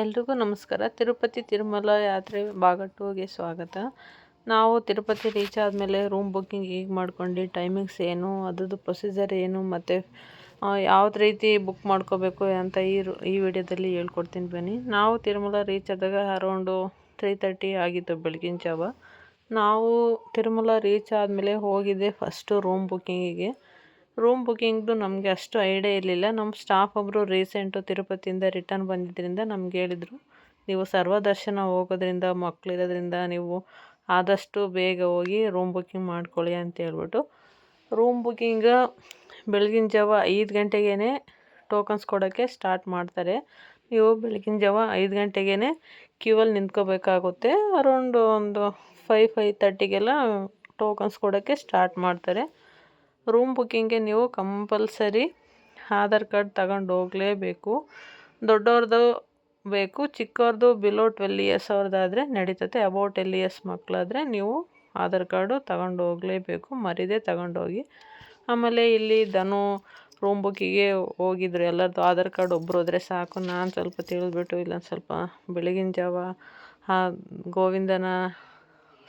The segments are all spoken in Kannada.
ಎಲ್ರಿಗೂ ನಮಸ್ಕಾರ. ತಿರುಪತಿ ತಿರುಮಲ ಯಾತ್ರೆ ಭಾಗ ಟೂಗೆ ಸ್ವಾಗತ. ನಾವು ತಿರುಪತಿ ರೀಚ್ ಆದಮೇಲೆ ರೂಮ್ ಬುಕ್ಕಿಂಗ್ ಹೇಗೆ ಮಾಡ್ಕೊಂಡು ಟೈಮಿಂಗ್ಸ್ ಏನು, ಅದ್ರದ್ದು ಪ್ರೊಸೀಜರ್ ಏನು, ಮತ್ತು ಯಾವ್ದು ರೀತಿ ಬುಕ್ ಮಾಡ್ಕೋಬೇಕು ಅಂತ ಈ ಈ ವಿಡಿಯೋದಲ್ಲಿ ಹೇಳ್ಕೊಡ್ತೀನಿ ಬನ್ನಿ. ನಾವು ತಿರುಮಲ ರೀಚ್ ಆದಾಗ ಅರೌಂಡು ತ್ರೀ ತರ್ಟಿ ಆಗಿತ್ತು ಬೆಳಗಿನ ಜಾವ. ನಾವು ತಿರುಮಲ ರೀಚ್ ಆದಮೇಲೆ ಹೋಗಿದ್ದೆ ಫಸ್ಟು ರೂಮ್ ಬುಕ್ಕಿಂಗಿಗೆ ರೂಮ್ ಬುಕ್ಕಿಂಗ್ದು ನಮಗೆ ಅಷ್ಟು ಐಡಿಯಾ ಇರಲಿಲ್ಲ. ನಮ್ಮ ಸ್ಟಾಫ್ ಒಬ್ಬರು ರೀಸೆಂಟು ತಿರುಪತಿಯಿಂದ ರಿಟರ್ನ್ ಬಂದಿದ್ದರಿಂದ ನಮ್ಗೆ ಹೇಳಿದರು, ನೀವು ಸರ್ವದರ್ಶನ ಹೋಗೋದ್ರಿಂದ ಮಕ್ಕಳಿರೋದ್ರಿಂದ ನೀವು ಆದಷ್ಟು ಬೇಗ ಹೋಗಿ ರೂಮ್ ಬುಕ್ಕಿಂಗ್ ಮಾಡ್ಕೊಳ್ಳಿ ಅಂತ ಹೇಳ್ಬಿಟ್ಟು. ರೂಮ್ ಬುಕ್ಕಿಂಗ್ ಬೆಳಗಿನ ಜಾವ ಐದು ಗಂಟೆಗೇ ಟೋಕನ್ಸ್ ಕೊಡೋಕ್ಕೆ ಸ್ಟಾರ್ಟ್ ಮಾಡ್ತಾರೆ. ನೀವು ಬೆಳಗಿನ ಜಾವ ಐದು ಗಂಟೆಗೇ ಕ್ಯೂವಲ್ಲಿ ನಿಂತ್ಕೋಬೇಕಾಗುತ್ತೆ. ಅರೌಂಡ್ ಒಂದು ಫೈವ್ ಫೈವ್ ತರ್ಟಿಗೆಲ್ಲ ಟೋಕನ್ಸ್ ಕೊಡೋಕ್ಕೆ ಸ್ಟಾರ್ಟ್ ಮಾಡ್ತಾರೆ. ರೂಮ್ ಬುಕ್ಕಿಂಗ್ಗೆ ನೀವು ಕಂಪಲ್ಸರಿ ಆಧಾರ್ ಕಾರ್ಡ್ ತಗೊಂಡು ಹೋಗಲೇಬೇಕು. ದೊಡ್ಡವ್ರದ್ದು ಬೇಕು ಚಿಕ್ಕವ್ರದ್ದು ಬಿಲೋ ಟ್ವೆಲ್ ಇಯರ್ಸ್ ಅವ್ರದ್ದಾದರೆ ನಡೀತದೆ ಅಬೌವ್ ಟೆಲ್ ಇಯರ್ಸ್ ಮಕ್ಕಳಾದರೆ ನೀವು ಆಧಾರ್ ಕಾರ್ಡು ತಗೊಂಡು ಹೋಗಲೇಬೇಕು. ಮರಿದೇ ತಗೊಂಡೋಗಿ ಆಮೇಲೆ ಇಲ್ಲಿ ಧನು ರೂಮ್ ಬುಕ್ಕಿಗೆ ಹೋಗಿದ್ರು ಎಲ್ಲರದ್ದು ಆಧಾರ್ ಕಾರ್ಡ್ ಒಬ್ಬರು ಹೋದರೆ ಸಾಕು. ನಾನು ಸ್ವಲ್ಪ ತಿಳಿದ್ಬಿಟ್ಟು ಇಲ್ಲೊಂದು ಸ್ವಲ್ಪ ಬೆಳಗಿನ ಜಾವ ಆ ಗೋವಿಂದನ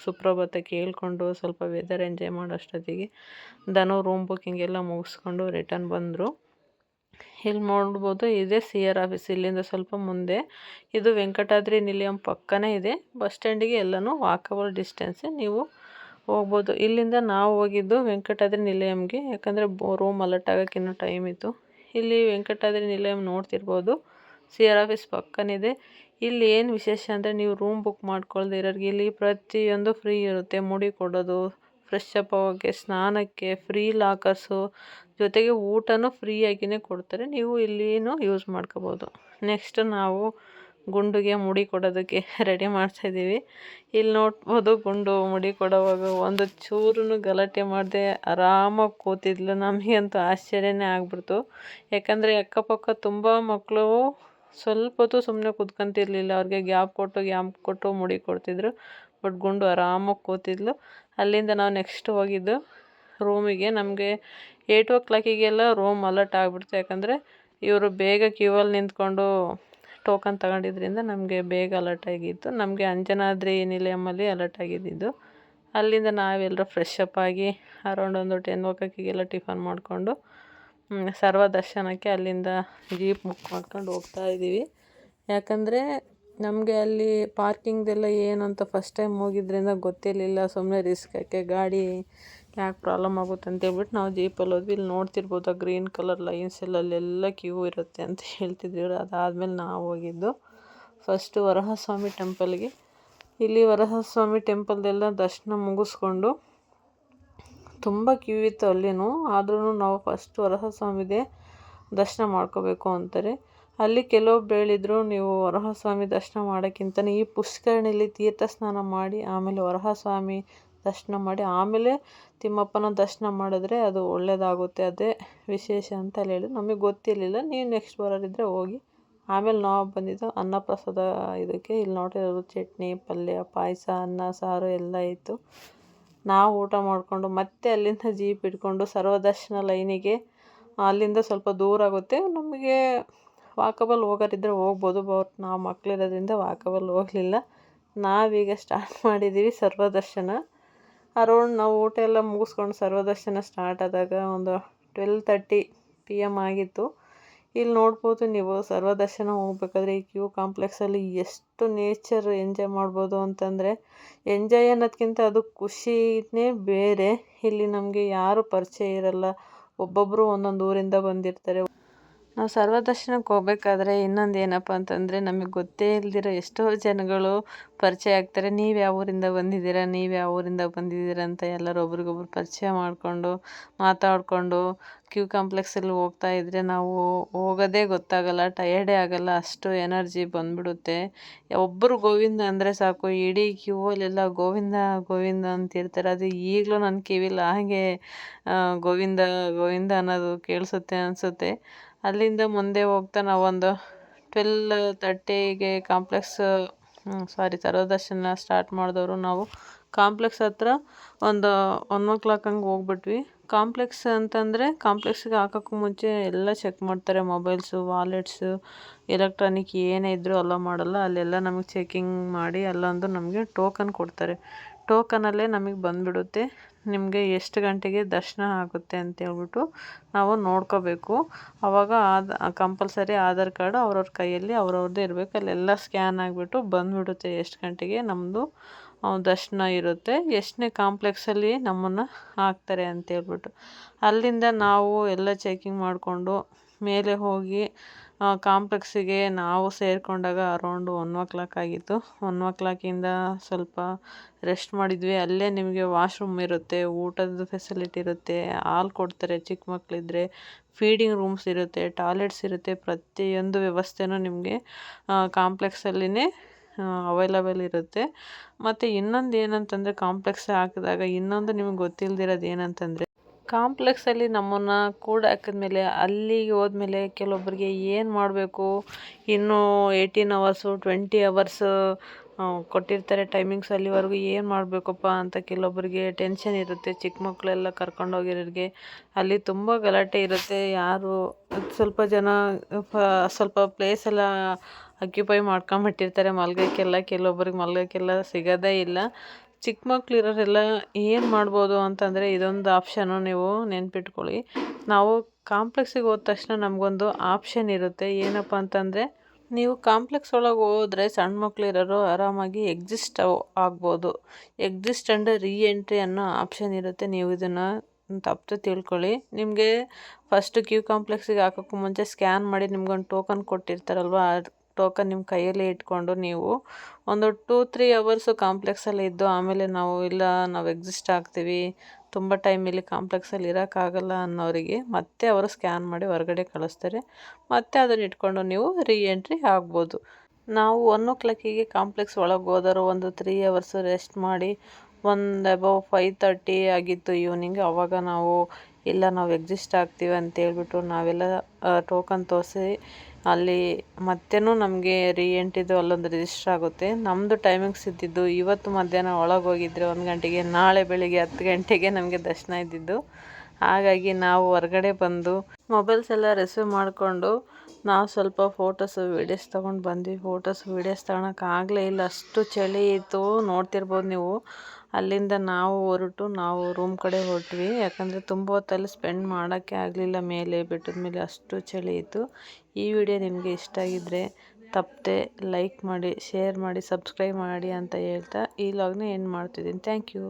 ಸುಪ್ರಭಾತ ಕೇಳಿಕೊಂಡು ಸ್ವಲ್ಪ ವೆದರ್ ಎಂಜಾಯ್ ಮಾಡೋಷ್ಟೊತ್ತಿಗೆ ದನು ರೂಮ್ ಬುಕ್ಕಿಂಗ್ ಎಲ್ಲ ಮುಗಿಸ್ಕೊಂಡು ರಿಟರ್ನ್ ಬಂದರು. ಇಲ್ಲಿ ನೋಡ್ಬೋದು ಇದೇ ಸಿ ಆರ್ ಆಫೀಸ್ ಇಲ್ಲಿಂದ ಸ್ವಲ್ಪ ಮುಂದೆ. ಇದು ವೆಂಕಟಾದ್ರಿ ನಿಲಯಂ ಪಕ್ಕನೇ ಇದೆ. ಬಸ್ ಸ್ಟ್ಯಾಂಡಿಗೆ ಎಲ್ಲನೂ ವಾಕಬಲ್ ಡಿಸ್ಟೆನ್ಸೇ ನೀವು ಹೋಗ್ಬೋದು. ಇಲ್ಲಿಂದ ನಾವು ಹೋಗಿದ್ದು ವೆಂಕಟಾದ್ರಿ ನಿಲಯಂಗೆ. ಯಾಕಂದರೆ ರೂಮ್ ಅಲರ್ಟ್ ಆಗೋಕ್ಕಿನ್ನೂ ಟೈಮ್ ಇತ್ತು. ಇಲ್ಲಿ ವೆಂಕಟಾದ್ರಿ ನಿಲಯಂ ನೋಡ್ತಿರ್ಬೋದು. ಸಿ ಆರ್ ಆಫೀಸ್ ಪಕ್ಕನಿದೆ ಇಲ್ಲಿ ಏನು ವಿಶೇಷ ಅಂದರೆ ನೀವು ರೂಮ್ ಬುಕ್ ಮಾಡ್ಕೊಳ್ದೆ ಇರೋರಿಗೆ ಇಲ್ಲಿ ಪ್ರತಿಯೊಂದು ಫ್ರೀ ಇರುತ್ತೆ. ಮುಡಿ ಕೊಡೋದು ಫ್ರೆಶ್ ಅಪ್ ಆಗೋಕ್ಕೆ ಸ್ನಾನಕ್ಕೆ ಫ್ರೀ ಲಾಕರ್ಸು ಜೊತೆಗೆ ಊಟನೂ ಫ್ರೀಯಾಗಿಯೇ ಕೊಡ್ತಾರೆ. ನೀವು ಇಲ್ಲಿಯೂ ಯೂಸ್ ಮಾಡ್ಕೋಬೋದು. ನೆಕ್ಸ್ಟ್ ನಾವು ಗುಂಡುಗೆ ಮುಡಿ ಕೊಡೋದಕ್ಕೆ ರೆಡಿ ಮಾಡ್ತಾಯಿದ್ದೀವಿ ಇಲ್ಲಿ ನೋಡ್ಬೋದು ಗುಂಡು ಮುಡಿ ಕೊಡೋವಾಗ ಒಂದು ಚೂರು ಗಲಾಟೆ ಮಾಡದೆ ಆರಾಮಾಗಿ ಕೂತಿದ್ಲು. ನಮಗಂತೂ ಆಶ್ಚರ್ಯನೇ ಆಗ್ಬಿಡ್ತು. ಯಾಕಂದರೆ ಅಕ್ಕಪಕ್ಕ ತುಂಬ ಮಕ್ಕಳು ಸ್ವಲ್ಪ ಹೊತ್ತು ಸುಮ್ಮನೆ ಕೂತ್ಕೊಂತಿರ್ಲಿಲ್ಲ. ಅವ್ರಿಗೆ ಗ್ಯಾಪ್ ಕೊಟ್ಟು ಗ್ಯಾಪ್ ಕೊಟ್ಟು ಮುಡಿ ಕೊಡ್ತಿದ್ರು. ಬಟ್ ಗುಂಡು ಆರಾಮಾಗಿ ಕೂತಿದ್ಲು. ಅಲ್ಲಿಂದ ನಾವು ನೆಕ್ಸ್ಟ್ ಹೋಗಿದ್ದು ರೂಮಿಗೆ ನಮಗೆ ಏಯ್ಟ್ ಓ ಕ್ಲಾಕಿಗೆಲ್ಲ ರೂಮ್ ಅಲರ್ಟ್ ಆಗಿಬಿಡ್ತು. ಯಾಕಂದರೆ ಇವರು ಬೇಗ ಕ್ಯೂವಲ್ಲಿ ನಿಂತ್ಕೊಂಡು ಟೋಕನ್ ತಗೊಂಡಿದ್ರಿಂದ ನಮಗೆ ಬೇಗ ಅಲರ್ಟ್ ಆಗಿತ್ತು. ನಮಗೆ ಅಂಜನಾದ್ರಿ ನಿಲಯಮಲ್ಲಿ ಅಲರ್ಟ್ ಆಗಿದ್ದಿದ್ದು ಅಲ್ಲಿಂದ ನಾವೆಲ್ಲರೂ ಫ್ರೆಶ್ ಅಪ್ ಆಗಿ ಅರೌಂಡ್ ಒಂದು ಟೆನ್ ಓ ಕ್ಲಾಕಿಗೆಲ್ಲ ಟಿಫನ್ ಮಾಡಿಕೊಂಡು ಸರ್ವ ದರ್ಶನಕ್ಕೆ ಅಲ್ಲಿಂದ ಜೀಪ್ ಬುಕ್ ಮಾಡ್ಕೊಂಡು ಹೋಗ್ತಾ ಇದ್ದೀವಿ. ಯಾಕಂದರೆ ನಮಗೆ ಅಲ್ಲಿ ಪಾರ್ಕಿಂಗ್ದೆಲ್ಲ ಏನು ಅಂತ ಫಸ್ಟ್ ಟೈಮ್ ಹೋಗಿದ್ದರಿಂದ ಗೊತ್ತಿರಲಿಲ್ಲ. ಸುಮ್ಮನೆ ರಿಸ್ಕ್ ಯಾಕೆ ಗಾಡಿ ಯಾಕೆ ಪ್ರಾಬ್ಲಮ್ ಆಗುತ್ತೆ ಅಂತ ಹೇಳ್ಬಿಟ್ಟು ನಾವು ಜೀಪಲ್ಲಿ ಹೋದ್ವಿ. ಇಲ್ಲಿ ನೋಡ್ತಿರ್ಬೋದು ಗ್ರೀನ್ ಕಲರ್ ಲೈನ್ಸ್ ಎಲ್ಲ ಅಲ್ಲೆಲ್ಲ ಕ್ಯೂ ಇರುತ್ತೆ ಅಂತ ಹೇಳ್ತಿದ್ರು. ಅದಾದಮೇಲೆ ನಾವು ಹೋಗಿದ್ದು. ಫಸ್ಟು ವರಹಸ್ವಾಮಿ ಟೆಂಪಲ್ಗೆ ಇಲ್ಲಿ ವರಹಸ್ವಾಮಿ ಟೆಂಪಲ್ದೆಲ್ಲ ದರ್ಶನ ಮುಗಿಸ್ಕೊಂಡು ತುಂಬ ಕ್ಯೂ ಇತ್ತು ಅಲ್ಲಿನೂ ಆದ್ರೂ ನಾವು ಫಸ್ಟ್ ವರಹಸ್ವಾಮಿದೇ ದರ್ಶನ ಮಾಡ್ಕೋಬೇಕು ಅಂತಾರೆ. ಅಲ್ಲಿ ಕೆಲವೊಬ್ರು ಹೇಳಿದರು ನೀವು ವರಹ ಸ್ವಾಮಿ ದರ್ಶನ ಮಾಡೋಕ್ಕಿಂತನೇ ಈ ಪುಷ್ಕರಣಿಲಿ ತೀರ್ಥ ಸ್ನಾನ ಮಾಡಿ, ಆಮೇಲೆ ವರಹ ಸ್ವಾಮಿ ದರ್ಶನ ಮಾಡಿ, ಆಮೇಲೆ ತಿಮ್ಮಪ್ಪನ ದರ್ಶನ ಮಾಡಿದ್ರೆ ಅದು ಒಳ್ಳೆಯದಾಗುತ್ತೆ ಅದೇ ವಿಶೇಷ ಅಂತ ಅಲ್ಲಿ ಹೇಳಿ ನಮಗೆ ಗೊತ್ತಿರಲಿಲ್ಲ, ನೀವು ನೆಕ್ಸ್ಟ್ ಬರೋರಿದ್ದರೆ ಹೋಗಿ. ಆಮೇಲೆ ನಾವು ಬಂದಿದ್ದು ಅನ್ನಪ್ರಸಾದ ಇದಕ್ಕೆ. ಇಲ್ಲಿ ನೋಡಿರೋದು ಚಟ್ನಿ, ಪಲ್ಯ, ಪಾಯಸ, ಅನ್ನ, ಸಾರು ಎಲ್ಲ ಇತ್ತು. ನಾವು ಊಟ ಮಾಡಿಕೊಂಡು ಮತ್ತೆ ಅಲ್ಲಿಂದ ಜೀಪ್ ಹಿಡ್ಕೊಂಡು ಸರ್ವದರ್ಶನ ಲೈನಿಗೆ, ಅಲ್ಲಿಂದ ಸ್ವಲ್ಪ ದೂರ ಆಗುತ್ತೆ. ನಮಗೆ ವಾಕಬಲ್ ಹೋಗೋರಿದ್ರೆ ಹೋಗ್ಬೋದು, ಬಟ್ ನಾವು ಮಕ್ಕಳಿರೋದ್ರಿಂದ ವಾಕಬಲ್ ಹೋಗಲಿಲ್ಲ. ನಾವೀಗ ಸ್ಟಾರ್ಟ್ ಮಾಡಿದ್ದೀವಿ ಸರ್ವದರ್ಶನ. ಅರೌಂಡ್ ನಾವು ಊಟ ಎಲ್ಲ ಮುಗಿಸ್ಕೊಂಡು ಸರ್ವದರ್ಶನ ಸ್ಟಾರ್ಟ್ ಆದಾಗ ಒಂದು ಟ್ವೆಲ್ ತರ್ಟಿ ಪಿ ಎಂ ಆಗಿತ್ತು. ಇಲ್ಲಿ ನೋಡ್ಬೋದು ನೀವು ಸರ್ವದರ್ಶನ ಹೋಗ್ಬೇಕಾದ್ರೆ ಈ ಕ್ಯೂ ಕಾಂಪ್ಲೆಕ್ಸಲ್ಲಿ ಎಷ್ಟು ನೇಚರ್ ಎಂಜಾಯ್ ಮಾಡ್ಬೋದು ಅಂತಂದರೆ ಎಂಜಾಯ್ ಅನ್ನೋದಕ್ಕಿಂತ ಅದು ಖುಷಿನೇ ಬೇರೆ. ಇಲ್ಲಿ ನಮಗೆ ಯಾರು ಪರಿಚಯ ಇರಲ್ಲ. ಒಬ್ಬೊಬ್ಬರು ಒಂದೊಂದು ಊರಿಂದ ಬಂದಿರ್ತಾರೆ. ನಾವು ಸರ್ವದರ್ಶನಕ್ಕೆ ಹೋಗ್ಬೇಕಾದ್ರೆ ಇನ್ನೊಂದು ಏನಪ್ಪ ಅಂತಂದರೆ ನಮಗೆ ಗೊತ್ತೇ ಇಲ್ದಿರೋ ಎಷ್ಟೋ ಜನಗಳು ಪರಿಚಯ ಆಗ್ತಾರೆ. ನೀವು ಯಾವ ಊರಿಂದ ಬಂದಿದ್ದೀರಾ, ನೀವು ಯಾವ ಊರಿಂದ ಬಂದಿದ್ದೀರಾ ಅಂತ ಎಲ್ಲರೂ ಒಬ್ರಿಗೊಬ್ರು ಪರಿಚಯ ಮಾಡಿಕೊಂಡು ಮಾತಾಡಿಕೊಂಡು ಕ್ಯೂ ಕಾಂಪ್ಲೆಕ್ಸಲ್ಲಿ ಹೋಗ್ತಾ ಇದ್ದರೆ ನಾವು ಹೋಗೋದೇ ಗೊತ್ತಾಗಲ್ಲ, ಟಯರ್ಡೇ ಆಗಲ್ಲ, ಅಷ್ಟು ಎನರ್ಜಿ ಬಂದ್ಬಿಡುತ್ತೆ. ಒಬ್ಬರು ಗೋವಿಂದ ಅಂದರೆ ಸಾಕು, ಇಡೀ ಕ್ಯೂವಲ್ಲೆಲ್ಲ ಗೋವಿಂದ ಗೋವಿಂದ ಅಂತಿರ್ತಾರೆ ಅದು ಈಗಲೂ ನನ್ನ ಕಿವಿಲಿ ಹಾಗೆ ಗೋವಿಂದ ಗೋವಿಂದ ಅನ್ನೋದು ಕೇಳಿಸುತ್ತೆ ಅನಿಸುತ್ತೆ. ಅಲ್ಲಿಂದ ಮುಂದೆ ಹೋಗ್ತಾ ನಾವೊಂದು ಟ್ವೆಲ್ ತರ್ಟಿಗೆ ಕಾಂಪ್ಲೆಕ್ಸ್ ಸಾರಿ ಸರ್ವದರ್ಶನ ಸ್ಟಾರ್ಟ್ ಮಾಡಿದವರು ನಾವು. ಕಾಂಪ್ಲೆಕ್ಸ್ ಹತ್ರ ಒಂದು ಒನ್ ಓ ಕ್ಲಾಕ್ ಹಂಗೆ ಹೋಗ್ಬಿಟ್ವಿ. ಕಾಂಪ್ಲೆಕ್ಸ್ ಅಂತಂದರೆ ಕಾಂಪ್ಲೆಕ್ಸ್ಗೆ ಹಾಕೋಕ್ಕೂ ಮುಂಚೆ ಎಲ್ಲ ಚೆಕ್ ಮಾಡ್ತಾರೆ ಮೊಬೈಲ್ಸು ವಾಲೆಟ್ಸು ಎಲೆಕ್ಟ್ರಾನಿಕ್ ಏನೇ ಇದ್ದರೂ ಅಲ್ಲ ಮಾಡಲ್ಲ. ಅಲ್ಲೆಲ್ಲ ನಮಗೆ ಚೆಕಿಂಗ್ ಮಾಡಿ ಅಲ್ಲೊಂದು ನಮಗೆ ಟೋಕನ್ ಕೊಡ್ತಾರೆ. ಟೋಕನಲ್ಲೇ ನಮಗೆ ಬಂದುಬಿಡುತ್ತೆ. ನಿಮಗೆ ಎಷ್ಟು ಗಂಟೆಗೆ ದರ್ಶನ ಆಗುತ್ತೆ ಅಂತೇಳ್ಬಿಟ್ಟು ನಾವು ನೋಡ್ಕೋಬೇಕು. ಆವಾಗ ಆದ, ಕಂಪಲ್ಸರಿ ಆಧಾರ್ ಕಾರ್ಡು ಅವ್ರವ್ರ ಕೈಯಲ್ಲಿ ಅವ್ರವ್ರದ್ದೇ ಇರಬೇಕು. ಅಲ್ಲೆಲ್ಲ ಸ್ಕ್ಯಾನ್ ಆಗಿಬಿಟ್ಟು ಬಂದುಬಿಡುತ್ತೆ ಎಷ್ಟು ಗಂಟೆಗೆ ನಮ್ಮದು ದರ್ಶನ ಇರುತ್ತೆ. ಎಷ್ಟನೇ ಕಾಂಪ್ಲೆಕ್ಸಲ್ಲಿ ನಮ್ಮನ್ನು ಹಾಕ್ತಾರೆ ಅಂತೇಳ್ಬಿಟ್ಟು ಅಲ್ಲಿಂದ ನಾವು ಎಲ್ಲ ಚೆಕಿಂಗ್ ಮಾಡಿಕೊಂಡು ಮೇಲೆ ಹೋಗಿ ಕಾಂಪ್ಲೆಕ್ಸಿಗೆ ನಾವು ಸೇರಿಕೊಂಡಾಗ ಅರೌಂಡು ಒನ್ ಓ ಕ್ಲಾಕ್ ಆಗಿತ್ತು. ಒನ್ ಓ ಕ್ಲಾಕಿಂದ ಸ್ವಲ್ಪ ರೆಸ್ಟ್ ಮಾಡಿದ್ವಿ. ಅಲ್ಲೇ ನಿಮಗೆ ವಾಶ್ರೂಮ್ ಇರುತ್ತೆ, ಊಟದ ಫೆಸಿಲಿಟಿ ಇರುತ್ತೆ, ಹಾಲು ಕೊಡ್ತಾರೆ ಚಿಕ್ಕ ಮಕ್ಕಳಿದ್ರೆ ಫೀಡಿಂಗ್ ರೂಮ್ಸ್ ಇರುತ್ತೆ, ಟಾಯ್ಲೆಟ್ಸ್ ಇರುತ್ತೆ, ಪ್ರತಿಯೊಂದು ವ್ಯವಸ್ಥೆನೂ ನಿಮಗೆ ಕಾಂಪ್ಲೆಕ್ಸಲ್ಲಿಯೇ ಅವೈಲಬಲ್ ಇರುತ್ತೆ. ಮತ್ತು ಇನ್ನೊಂದು ಏನಂತಂದರೆ ಕಾಂಪ್ಲೆಕ್ಸ್ ಹಾಕಿದಾಗ ಇನ್ನೊಂದು ನಿಮಗೆ ಗೊತ್ತಿಲ್ದಿರೋದು ಏನಂತಂದರೆ ಕಾಂಪ್ಲೆಕ್ಸಲ್ಲಿ ನಮ್ಮನ್ನು ಕೂಡ ಹಾಕಿದ್ಮೇಲೆ, ಅಲ್ಲಿಗೆ ಹೋದ್ಮೇಲೆ ಕೆಲವೊಬ್ಬರಿಗೆ ಏನು ಮಾಡಬೇಕು? ಇನ್ನೂ ಏಯ್ಟೀನ್ ಅವರ್ಸು ಟ್ವೆಂಟಿ ಅವರ್ಸು ಕೊಟ್ಟಿರ್ತಾರೆ ಟೈಮಿಂಗ್ಸ್ ಅಲ್ಲಿವರೆಗೂ ಏನು ಮಾಡಬೇಕಪ್ಪ ಅಂತ ಕೆಲವೊಬ್ಬರಿಗೆ ಟೆನ್ಷನ್ ಇರುತ್ತೆ. ಚಿಕ್ಕ ಮಕ್ಕಳೆಲ್ಲ ಕರ್ಕೊಂಡೋಗಿರೋರಿಗೆ ಅಲ್ಲಿ ತುಂಬ ಗಲಾಟೆ ಇರುತ್ತೆ. ಯಾರು, ಸ್ವಲ್ಪ ಜನ ಸ್ವಲ್ಪ ಪ್ಲೇಸ್ ಎಲ್ಲ ಅಕ್ಯುಪೈ ಮಾಡ್ಕೊಂಬಿಟ್ಟಿರ್ತಾರೆ. ಮಲ್ಗೋಕ್ಕೆಲ್ಲ ಕೆಲವೊಬ್ಬರಿಗೆ ಮಲ್ಗೋಕ್ಕೆಲ್ಲ ಸಿಗೋದೇ ಇಲ್ಲ. ಚಿಕ್ಕ ಮಕ್ಳು ಇರೋರೆಲ್ಲ ಏನು ಮಾಡ್ಬೋದು ಅಂತಂದರೆ ಇದೊಂದು ಆಪ್ಷನ್ನು ನೀವು ನೆನ್ಪಿಟ್ಕೊಳ್ಳಿ. ನಾವು ಕಾಂಪ್ಲೆಕ್ಸಿಗೆ ಹೋದ ತಕ್ಷಣ ನಮಗೊಂದು ಆಪ್ಷನ್ ಇರುತ್ತೆ. ಏನಪ್ಪ ಅಂತಂದರೆ, ನೀವು ಕಾಂಪ್ಲೆಕ್ಸ್ ಒಳಗೆ ಹೋದರೆ ಸಣ್ಣ ಮಕ್ಳು ಇರೋರು ಆರಾಮಾಗಿ ಎಕ್ಸಿಸ್ಟ್ ಆಗ್ಬೋದು. ಎಕ್ಸಿಸ್ಟ್ ಅಂಡ್ ರೀ ಎಂಟ್ರಿ ಅನ್ನೋ ಆಪ್ಷನ್ ಇರುತ್ತೆ. ನೀವು ಇದನ್ನು ತಪ್ಪು ತಿಳ್ಕೊಳ್ಳಿ. ನಿಮಗೆ ಫಸ್ಟ್ ಕ್ಯೂ ಕಾಂಪ್ಲೆಕ್ಸಿಗೆ ಹಾಕೋಕ್ಕೂ ಮುಂಚೆ ಸ್ಕ್ಯಾನ್ ಮಾಡಿ ನಿಮ್ಗೊಂದು ಟೋಕನ್ ಕೊಟ್ಟಿರ್ತಾರಲ್ವ ಟೋಕನ್ ನಿಮ್ಮ ಕೈಯಲ್ಲಿ ಇಟ್ಕೊಂಡು ನೀವು ಒಂದು ಟೂ ತ್ರೀ ಅವರ್ಸು ಕಾಂಪ್ಲೆಕ್ಸಲ್ಲಿ ಇದ್ದು ಆಮೇಲೆ ನಾವು ಇಲ್ಲ, ನಾವು ಎಕ್ಸಿಸ್ಟ್ ಆಗ್ತೀವಿ, ತುಂಬ ಟೈಮ್ ಇಲ್ಲಿ ಕಾಂಪ್ಲೆಕ್ಸಲ್ಲಿ ಇರೋಕ್ಕಾಗಲ್ಲ ಅನ್ನೋರಿಗೆ ಮತ್ತೆ ಅವರು ಸ್ಕ್ಯಾನ್ ಮಾಡಿ ಹೊರಗಡೆ ಕಳಿಸ್ತಾರೆ. ಮತ್ತೆ ಅದನ್ನು ಇಟ್ಕೊಂಡು ನೀವು ರೀ ಎಂಟ್ರಿ ಆಗ್ಬೋದು. ನಾವು ಒನ್ ಓ ಕ್ಲಾಕಿಗೆ ಕಾಂಪ್ಲೆಕ್ಸ್ ಒಳಗೆ ಹೋದರು ಒಂದು ತ್ರೀ ಅವರ್ಸು ರೆಸ್ಟ್ ಮಾಡಿ ಒಂದು ಅಬೌವ್ ಫೈವ್ ತರ್ಟಿ ಆಗಿತ್ತು ಈವ್ನಿಂಗ್ ಅವಾಗ ನಾವು ಇಲ್ಲ, ನಾವು ಎಕ್ಸಿಸ್ಟ್ ಆಗ್ತೀವಿ ಅಂತೇಳ್ಬಿಟ್ಟು ನಾವೆಲ್ಲ ಟೋಕನ್ ತೋರಿಸಿ ಅಲ್ಲಿ ಮತ್ತೇನು ನಮಗೆ ರೀ ಎಂಟ್ರಿದು ಅಲ್ಲೊಂದು ರಿಜಿಸ್ಟರ್ ಆಗುತ್ತೆ. ನಮ್ಮದು ಟೈಮಿಂಗ್ಸ್ ಇದ್ದಿದ್ದು ಇವತ್ತು ಮಧ್ಯಾಹ್ನ ಒಳಗೆ ಹೋಗಿದ್ರೆ ಒಂದು ಗಂಟೆಗೆ, ನಾಳೆ ಬೆಳಿಗ್ಗೆ ಹತ್ತು ಗಂಟೆಗೆ ನಮಗೆ ದರ್ಶನ ಇದ್ದಿದ್ದು. ಹಾಗಾಗಿ ನಾವು ಹೊರ್ಗಡೆ ಬಂದು ಮೊಬೈಲ್ಸ್ ಎಲ್ಲ ರಿಸೀವ್ ಮಾಡಿಕೊಂಡು ನಾವು ಸ್ವಲ್ಪ ಫೋಟೋಸು ವೀಡಿಯೋಸ್ ತೊಗೊಂಡು ಬಂದ್ವಿ. ಫೋಟೋಸ್ ವೀಡಿಯೋಸ್ ಆಗಲೇ ಇಲ್ಲ. ಅಷ್ಟು ಚಳಿ ಇತ್ತು. ನೋಡ್ತಿರ್ಬೋದು ನೀವು. ಅಲ್ಲಿಂದ ನಾವು ಹೊರಟು, ನಾವು ರೂಮ್ ಕಡೆ ಹೊರಟ್ವಿ ಯಾಕಂದರೆ ತುಂಬ ಹೊತ್ತಲ್ಲಿ ಸ್ಪೆಂಡ್ ಮಾಡೋಕ್ಕೆ ಆಗಲಿಲ್ಲ ಮೇಲೆ, ಬೆಟ್ಟದ ಮೇಲೆ ಅಷ್ಟು ಚಳಿ ಇತ್ತು. ಈ ವಿಡಿಯೋ ನಿಮಗೆ ಇಷ್ಟ ಆಗಿದ್ದರೆ ತಪ್ಪದೆ ಲೈಕ್ ಮಾಡಿ ಶೇರ್ ಮಾಡಿ ಸಬ್ಸ್ಕ್ರೈಬ್ ಮಾಡಿ ಅಂತ ಹೇಳ್ತಾ ಈ ಲಾಗ್ನ ಎಂಡ್ ಮಾಡ್ತಿದ್ದೀನಿ. Thank you